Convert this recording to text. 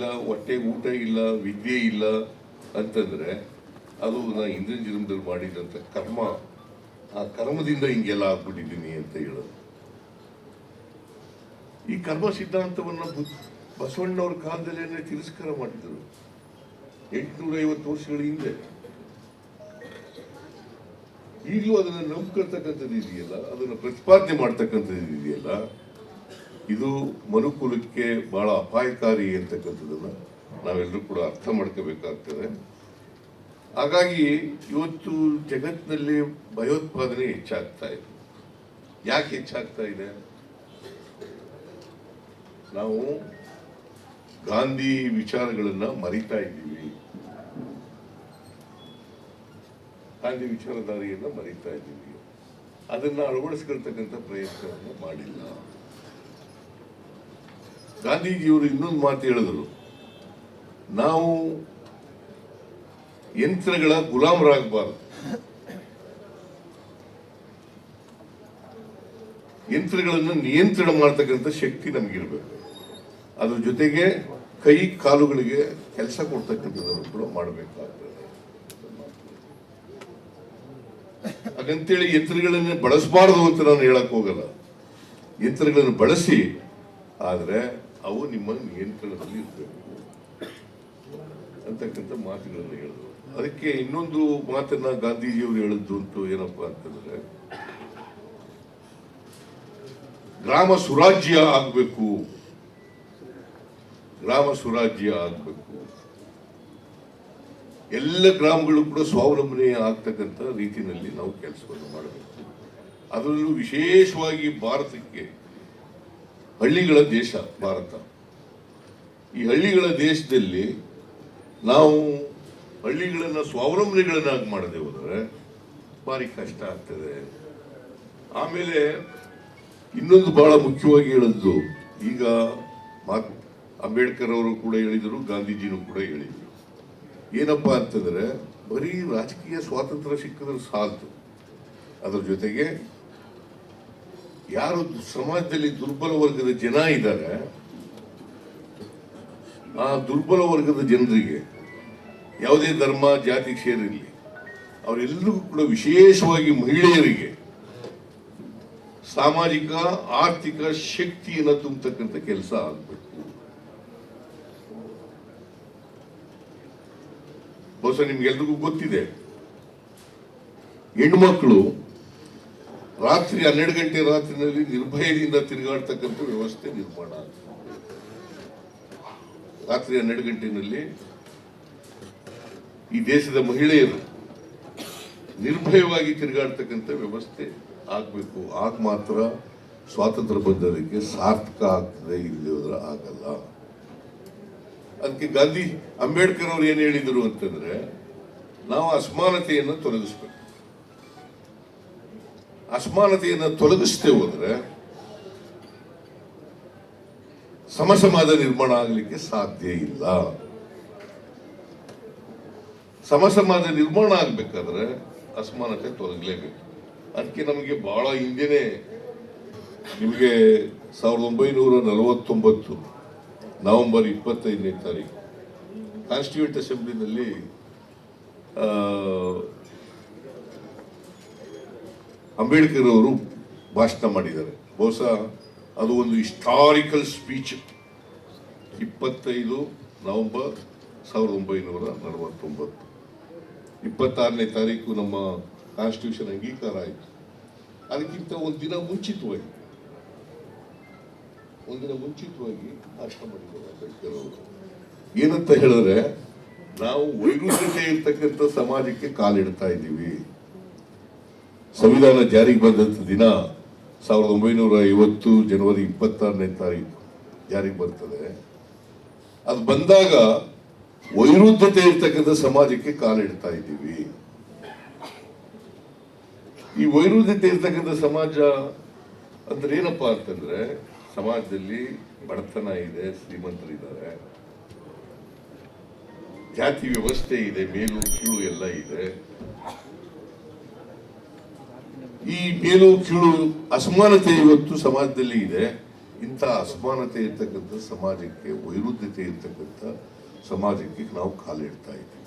ಇಲ್ಲ, ಹೊಟ್ಟೆ ಊಟ ಇಲ್ಲ, ವಿದ್ಯೆ ಇಲ್ಲ ಅಂತಂದ್ರೆ ಅದು ನಾ ಹಿಂದಿನ ಜನ್ಮದಲ್ಲಿ ಮಾಡಿದಂತ ಕರ್ಮ. ಆ ಕರ್ಮದಿಂದ ಹಿಂಗೆಲ್ಲ ಆಗ್ಬಿಟ್ಟಿದ್ದೀನಿ ಅಂತ ಹೇಳೋದು. ಈ ಕರ್ಮ ಸಿದ್ಧಾಂತವನ್ನ ಬಸವಣ್ಣವ್ರ ಕಾಲದಲ್ಲೇನೆ ತಿರಸ್ಕಾರ ಮಾಡಿದ್ರು. ಎಂಟುನೂರ ಐವತ್ತು ವರ್ಷಗಳ ಹಿಂದೆ. ಈಗಲೂ ಅದನ್ನ ನಂಬ್ಕೊಳ್ತಕ್ಕಂಥದ್ದು ಇದೆಯಲ್ಲ, ಅದನ್ನ ಪ್ರತಿಪಾದನೆ ಮಾಡ್ತಕ್ಕಂಥದ್ದು ಇದೆಯಲ್ಲ ಇದು ಮನುಕುಲಕ್ಕೆ ಬಹಳ ಅಪಾಯಕಾರಿ ಅಂತಕ್ಕಂಥದ್ದನ್ನು ನಾವೆಲ್ಲರೂ ಕೂಡ ಅರ್ಥ ಮಾಡ್ಕೋಬೇಕಾಗ್ತದೆ. ಹಾಗಾಗಿ ಇವತ್ತು ಜಗತ್ತಿನಲ್ಲಿ ಭಯೋತ್ಪಾದನೆ ಹೆಚ್ಚಾಗ್ತಾ ಇದೆ. ಯಾಕೆ ಹೆಚ್ಚಾಗ್ತಾ ಇದೆ? ನಾವು ಗಾಂಧಿ ವಿಚಾರಗಳನ್ನು ಮರಿತಾ ಇದ್ದೀವಿ. ಗಾಂಧಿ ವಿಚಾರಧಾರೆಯನ್ನು ಮರಿತಾ ಇದ್ದೀವಿ. ಅದನ್ನ ಅಳವಡಿಸ್ಕೊಳ್ತಕ್ಕಂಥ ಪ್ರಯತ್ನವನ್ನು ಮಾಡಿಲ್ಲ. ಗಾಂಧೀಜಿಯವರು ಇನ್ನೊಂದು ಮಾತು ಹೇಳಿದರು. ನಾವು ಯಂತ್ರಗಳ ಗುಲಾಮರಾಗಬಾರದು. ಯಂತ್ರಗಳನ್ನು ನಿಯಂತ್ರಣ ಮಾಡ್ತಕ್ಕಂಥ ಶಕ್ತಿ ನಮಗಿರಬೇಕು. ಅದ್ರ ಜೊತೆಗೆ ಕೈ ಕಾಲುಗಳಿಗೆ ಕೆಲಸ ಕೊಡ್ತಕ್ಕಂಥದ್ದನ್ನು ಕೂಡ ಮಾಡಬೇಕಾಗ್ತದೆ. ಹಾಗಂತೇಳಿ ಯಂತ್ರಗಳನ್ನು ಬಳಸಬಾರದು ಅಂತ ನಾನು ಹೇಳಕ್ ಹೋಗಲ್ಲ. ಯಂತ್ರಗಳನ್ನು ಬಳಸಿ, ಆದ್ರೆ ಅವು ನಿಮ್ಮ ನಿಯಂತ್ರಣದಲ್ಲಿ ಇರಬೇಕು ಅಂತಕ್ಕಂಥ ಮಾತುಗಳನ್ನು ಹೇಳಿದ್ರು. ಅದಕ್ಕೆ ಇನ್ನೊಂದು ಮಾತನ್ನ ಗಾಂಧೀಜಿಯವರು ಹೇಳಿದ್ದು ಅಂತ ಏನಪ್ಪಾ ಅಂತಂದ್ರೆ, ಗ್ರಾಮ ಸುರಾಜ್ಯ ಆಗಬೇಕು. ಗ್ರಾಮ ಸುರಾಜ್ಯ ಆಗಬೇಕು. ಎಲ್ಲ ಗ್ರಾಮಗಳು ಕೂಡ ಸ್ವಾವಲಂಬನೆ ಆಗ್ತಕ್ಕಂಥ ರೀತಿಯಲ್ಲಿ ನಾವು ಕೆಲಸವನ್ನು ಮಾಡಬೇಕು. ಅದರಲ್ಲೂ ವಿಶೇಷವಾಗಿ ಭಾರತಕ್ಕೆ ಹಳ್ಳಿಗಳ ದೇಶ, ಭಾರತ. ಈ ಹಳ್ಳಿಗಳ ದೇಶದಲ್ಲಿ ನಾವು ಹಳ್ಳಿಗಳನ್ನ ಸ್ವಾವಲಂಬನೆಗಳನ್ನಾಗಿ ಮಾಡದೆ ಹೋದರೆ ಭಾರಿ ಕಷ್ಟ ಆಗ್ತದೆ. ಆಮೇಲೆ ಇನ್ನೊಂದು ಬಹಳ ಮುಖ್ಯವಾಗಿ ಹೇಳಿದ್ದು ಈಗ ಮಾತ್ ಅಂಬೇಡ್ಕರ್ ಅವರು ಕೂಡ ಹೇಳಿದರು, ಗಾಂಧೀಜಿನೂ ಕೂಡ ಹೇಳಿದರು. ಏನಪ್ಪ ಅಂತಂದ್ರೆ ಬರೀ ರಾಜಕೀಯ ಸ್ವಾತಂತ್ರ್ಯ ಸಿಕ್ಕಿದ್ರೆ ಸಾಲದು. ಅದ್ರ ಜೊತೆಗೆ ಯಾರು ಸಮಾಜದಲ್ಲಿ ದುರ್ಬಲ ವರ್ಗದ ಜನ ಇದ್ದಾರೆ, ಆ ದುರ್ಬಲ ವರ್ಗದ ಜನರಿಗೆ ಯಾವುದೇ ಧರ್ಮ, ಜಾತಿ ಸೇರಿರಲಿ ಅವರೆಲ್ಲರಿಗೂ ಕೂಡ ವಿಶೇಷವಾಗಿ ಮಹಿಳೆಯರಿಗೆ ಸಾಮಾಜಿಕ, ಆರ್ಥಿಕ ಶಕ್ತಿಯನ್ನು ತುಂಬತಕ್ಕಂಥ ಕೆಲಸ ಆಗಬೇಕು. ಬಹುಶಃ ನಿಮ್ಗೆಲ್ರಿಗೂ ಗೊತ್ತಿದೆ. ಹೆಣ್ಮಕ್ಳು ರಾತ್ರಿ ಹನ್ನೆರಡು ಗಂಟೆ ರಾತ್ರಿನಲ್ಲಿ ನಿರ್ಭಯದಿಂದ ತಿರುಗಾಡ್ತಕ್ಕಂಥ ವ್ಯವಸ್ಥೆ ನಿರ್ಮಾಣ ರಾತ್ರಿ ಹನ್ನೆರಡು ಗಂಟೆನಲ್ಲಿ ಈ ದೇಶದ ಮಹಿಳೆಯರು ನಿರ್ಭಯವಾಗಿ ತಿರುಗಾಡ್ತಕ್ಕಂಥ ವ್ಯವಸ್ಥೆ ಆಗಬೇಕು. ಆಗ ಮಾತ್ರ ಸ್ವಾತಂತ್ರ್ಯ ಬಂದದಕ್ಕೆ ಸಾರ್ಥಕ ಆಗ್ತದೆ ಇಲ್ಲಿ ಹೋದ್ರೆ ಆಗಲ್ಲ. ಅದಕ್ಕೆ ಗಾಂಧಿ ಅಂಬೇಡ್ಕರ್ ಅವರು ಏನು ಹೇಳಿದರು ಅಂತಂದ್ರೆ, ನಾವು ಅಸಮಾನತೆಯನ್ನು ತೊಲಗಿಸ್ಬೇಕು. ಅಸಮಾನತೆಯನ್ನು ತೊಲಗಿಸ್ತೇ ಹೋದ್ರೆ ಸಮಸಮಾಜ ನಿರ್ಮಾಣ ಆಗಲಿಕ್ಕೆ ಸಾಧ್ಯ ಇಲ್ಲ. ಸಮಸಮಾಜ ನಿರ್ಮಾಣ ಆಗ್ಬೇಕಾದ್ರೆ ಅಸಮಾನತೆ ತೊಲಗಲೇಬೇಕು. ಅದಕ್ಕೆ ನಮಗೆ ಬಹಳ ಹಿಂದೆನೆ ನಿಮಗೆ ಸಾವಿರದ ಒಂಬೈನೂರ ನಲವತ್ತೊಂಬತ್ತು ನವೆಂಬರ್ ಇಪ್ಪತ್ತೈದನೇ ತಾರೀಕು ಕಾನ್ಸ್ಟಿಟ್ಯೂಂಟ್ ಅಸೆಂಬ್ಲಿನಲ್ಲಿ ಅಂಬೇಡ್ಕರ್ ಅವರು ಭಾಷಣ ಮಾಡಿದ್ದಾರೆ. ಬಹುಶಃ ಅದು ಒಂದು ಹಿಸ್ಟಾರಿಕಲ್ ಸ್ಪೀಚ್ ಇಪ್ಪತ್ತೈದು ನವಂಬರ್ ಸಾವಿರದ ಒಂಬೈನೂರ ನಲವತ್ತೊಂಬತ್ತು. ಇಪ್ಪತ್ತಾರನೇ ತಾರೀಕು ನಮ್ಮ ಕಾನ್ಸ್ಟಿಟ್ಯೂಷನ್ ಅಂಗೀಕಾರ ಆಯಿತು. ಅದಕ್ಕಿಂತ ಒಂದು ದಿನ ಮುಂಚಿತವಾಗಿ ಒಂದಿನ ಮುಂಚಿತವಾಗಿ ಭಾಷಣ ಮಾಡಿದ್ದಾರೆ ಅಂಬೇಡ್ಕರ್ ಅವರು ಏನಂತ ಹೇಳಿದ್ರೆ, ನಾವು ವೈರುಧ್ಯತೆ ಇರ್ತಕ್ಕಂಥ ಸಮಾಜಕ್ಕೆ ಕಾಲಿಡ್ತಾ ಇದ್ದೀವಿ. ಸಂವಿಧಾನ ಜಾರಿಗೆ ಬಂದಂಥ ದಿನ ಸಾವಿರದ ಒಂಬೈನೂರ ಐವತ್ತು ಜನವರಿ ಇಪ್ಪತ್ತಾರನೇ ತಾರೀಕು ಜಾರಿಗೆ ಬರ್ತದೆ. ಅದು ಬಂದಾಗ ವೈರುದ್ಧತೆ ಇರ್ತಕ್ಕಂಥ ಸಮಾಜಕ್ಕೆ ಕಾಲಿಡ್ತಾ ಇದ್ದೀವಿ. ಈ ವೈರುದ್ಧತೆ ಇರ್ತಕ್ಕಂಥ ಸಮಾಜ ಅಂದ್ರೆ ಏನಪ್ಪ ಅಂತಂದ್ರೆ ಸಮಾಜದಲ್ಲಿ ಬಡತನ ಇದೆ, ಶ್ರೀಮಂತರಿದ್ದಾರೆ. ಜಾತಿ ವ್ಯವಸ್ಥೆ ಇದೆ, ಮೇಲು ಕೀಳು ಎಲ್ಲ ಇದೆ. ಈ ಮೇಲು ಕೀಳು ಅಸಮಾನತೆ ಇವತ್ತು ಸಮಾಜದಲ್ಲಿ ಇದೆ. ಇಂಥ ಅಸಮಾನತೆ ಇರ್ತಕ್ಕಂಥ ಸಮಾಜಕ್ಕೆ ವೈರುಧ್ಯತೆ ಇರ್ತಕ್ಕಂಥ ಸಮಾಜಕ್ಕೆ ನಾವು ಕಾಲಿಡ್ತಾ ಇದ್ದೀವಿ.